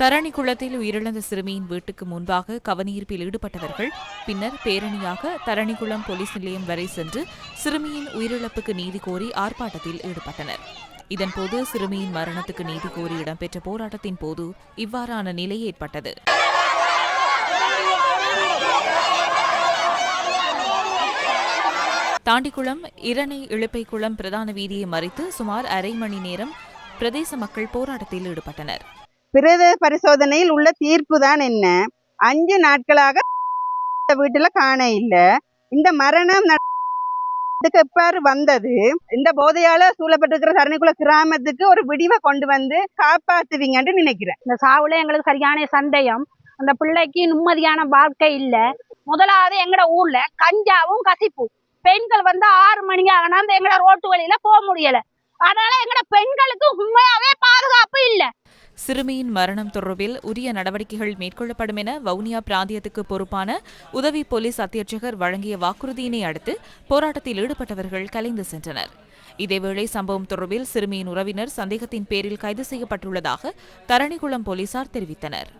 தரணி குளத்தில் உயிரிழந்த சிறுமியின் வீட்டுக்கு முன்பாக கவனீர்ப்பில் ஈடுபட்டவர்கள் பின்னர் பேரணியாக தரணிக்குளம் போலீஸ் நிலையம் வரை சென்று சிறுமியின் உயிரிழப்புக்கு நீதி கோரி ஆர்ப்பாட்டத்தில் ஈடுபட்டனர். இதன்போது சிறுமியின் மரணத்துக்கு நீதி கோரி இடம்பெற்ற போராட்டத்தின் போது இவ்வாறான நிலை ஏற்பட்டது. தாண்டிக்குளம் இரணை இழுப்பைக்குளம் பிரதான வீதியை மறித்து சுமார் அரை மணி நேரம் பிரதேச மக்கள் போராட்டத்தில் ஈடுபட்டனர். பிரேத பரிசோதனையில் உள்ள தீர்ப்பு தான் என்ன? அஞ்சு நாட்களாக வீட்டுல காண இல்ல. இந்த மரணம் நட- இதுக்கு வந்தது? இந்த போதையால சூழப்பட்டிருக்கிற சரணிக்குள கிராமத்துக்கு ஒரு விடிவை கொண்டு வந்து காப்பாத்துவீங்கன்னு நினைக்கிறேன். இந்த சாவுல எங்களுக்கு சரியான சந்தேகம். அந்த பிள்ளைக்கு நிம்மதியான வாழ்க்கை இல்ல. முதலாவது எங்கட ஊர்ல கஞ்சாவும் கசிப்பு பெண்கள் வந்து ஆறு மணிக்கு ஆகினா அந்த எங்கட ரோட்டு வழியில போக முடியல. அதனால எங்கட பெண்களுக்கு உண்மையா சிறுமியின் மரணம் தொடர்பில் உரிய நடவடிக்கைகள் மேற்கொள்ளப்படும் என வவுனியா பிராந்தியத்துக்கு பொறுப்பான உதவி போலீஸ் அத்தியட்சகர் வழங்கிய வாக்குறுதியினை அடுத்து போராட்டத்தில் ஈடுபட்டவர்கள் கலைந்து சென்றனர். இதேவேளை சம்பவம் தொடர்பில் சிறுமியின் உறவினர் சந்தேகத்தின் பேரில் கைது செய்யப்பட்டுள்ளதாக தரணிகுளம் போலீசார் தெரிவித்தனர்.